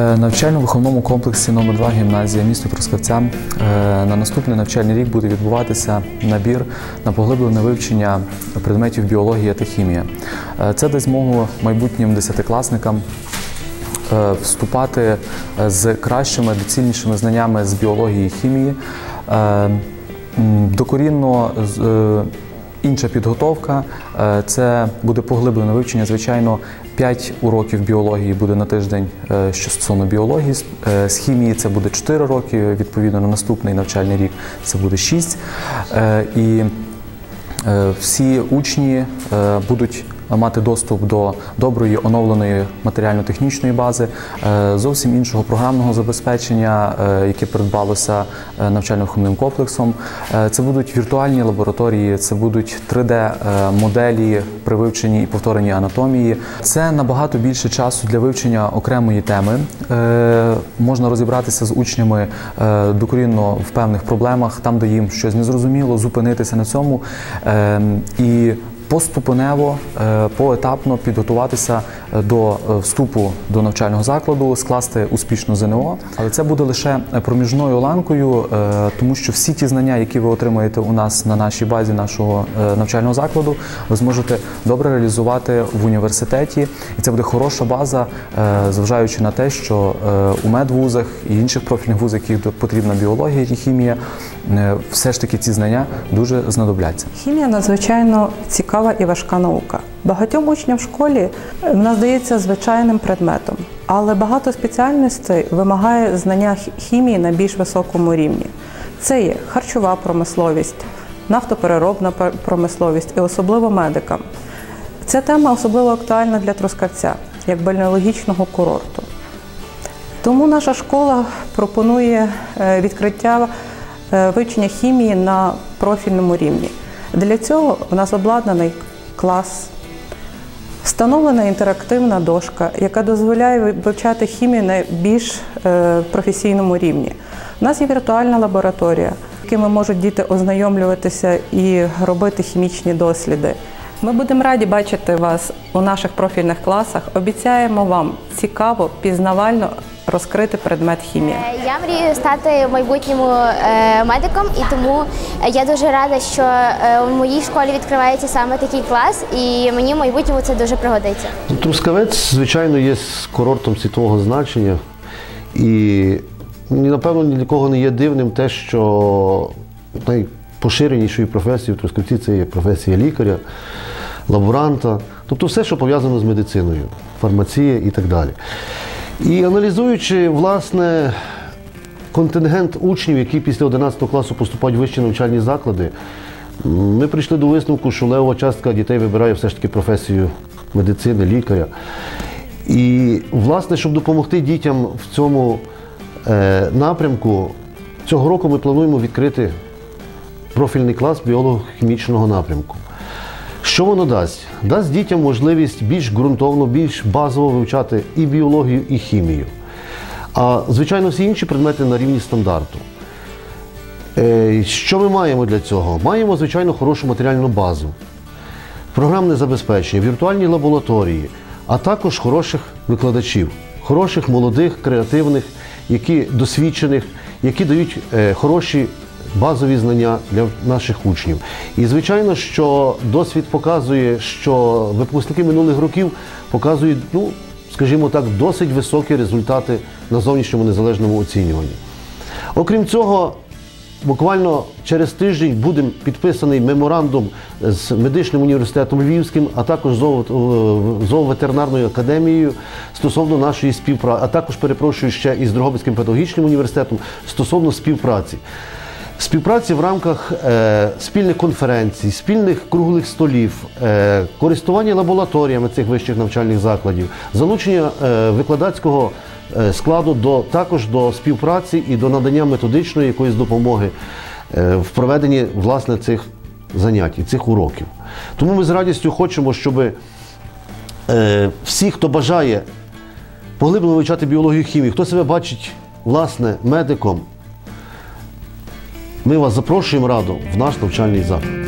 Навчально-виховному комплексі номер 2 гімназія місто Трускавця е, на наступний навчальний рік буде відбуватися набір на поглиблене вивчення предметів біологія та хімія. Е, Це дасть змогу майбутнім десятикласникам е, вступати з кращими, доцільнішими знаннями з біології і хімії. Докорінно інша підготовка е, це буде поглиблене вивчення. Звичайно, 5 уроків біології буде на тиждень, е, що стосовно біології. З- е, хімії це буде 4 роки, відповідно на наступний навчальний рік це буде 6. Е, І Всі учні будуть мати доступ до доброї оновленої матеріально-технічної бази, е, зовсім іншого програмного забезпечення, е, яке придбалося е, навчально-виховним комплексом. Е, Це будуть віртуальні лабораторії, це будуть 3D-моделі при вивченні і повторенні анатомії. Це набагато більше часу для вивчення окремої теми. Е, Можна розібратися з учнями е, докорінно в певних проблемах, там, де їм щось незрозуміло, зупинитися на цьому е, і поступенево, е, поетапно підготуватися е, до е, вступу до навчального закладу, скласти успішно ЗНО. Але це буде лише проміжною ланкою, тому що всі ті знання, які ви отримаєте у нас на нашій базі нашого навчального закладу, ви зможете добре реалізувати в університеті, і це буде хороша база, зважаючи на те, що у медвузах і інших профільних вузах, яких потрібна біологія і хімія, все ж таки ці знання дуже знадобляться. Хімія надзвичайно цікава і важка наука. Багатьом учням в школі е, вона здається звичайним предметом, але багато спеціальностей вимагає знання хімії на більш високому рівні. Це є харчова промисловість, нафтопереробна промисловість і особливо медикам. Ця тема особливо актуальна для Трускавця як бальнеологічного курорту. Тому наша школа пропонує е, відкриття е, вивчення хімії на профільному рівні. Для цього в нас обладнаний клас, встановлена інтерактивна дошка, яка дозволяє ви- вивчати хімію на більш е, професійному рівні. У нас є віртуальна лабораторія, якими можуть діти ознайомлюватися і робити хімічні досліди. Ми будемо раді бачити вас у наших профільних класах. Обіцяємо вам цікаво, пізнавально розкрити предмет хімія. Е, Я мрію стати в майбутньому е, медиком, і тому я дуже рада, що е, у моїй школі відкривається саме такий клас, і мені в майбутньому це дуже пригодиться. Ну, Трускавець, звичайно, є курортом світового значення. І напевно ні для кого не є дивним те, що найпоширенішою професією в Трускавці це є професія лікаря, лаборанта, тобто все, що пов'язано з медициною, фармація і так далі. І аналізуючи, власне, контингент учнів, які після 11 класу поступають в вищі навчальні заклади, ми прийшли до висновку, що левова частка дітей вибирає все ж таки професію медицини, лікаря. І, власне, щоб допомогти дітям в цьому е, напрямку, цього року ми плануємо відкрити профільний клас біолого-хімічного напрямку. Що воно дасть? Дасть дітям можливість більш ґрунтовно, більш базово вивчати і біологію, і хімію. А звичайно, всі інші предмети на рівні стандарту. Е, Що ми маємо для цього? Маємо, звичайно, хорошу матеріальну базу, програмне забезпечення, віртуальні лабораторії, а також хороших викладачів, хороших, молодих, креативних, які досвідчених, які дають е, хороші базові знання для наших учнів. І звичайно, що досвід показує, що випускники минулих років показують, ну, скажімо так, досить високі результати на зовнішньому незалежному оцінюванні. Окрім цього, буквально через тиждень буде підписаний меморандум з медичним університетом Львівським, а також з зоо- зооветеринарною академією стосовно нашої співпраці, а також перепрошую ще із Дрогобицьким педагогічним університетом стосовно співпраці. Співпраці в рамках е, спільних конференцій, спільних круглих столів, е, користування лабораторіями цих вищих навчальних закладів, залучення е, викладацького е, складу до також до співпраці і до надання методичної якоїсь допомоги е, в проведенні власне цих занять цих уроків. Тому ми з радістю хочемо, щоб е, всі, хто бажає поглиблено вивчати біологію і хімію, хто себе бачить власне медиком, ми вас запрошуємо радо в наш навчальний заклад.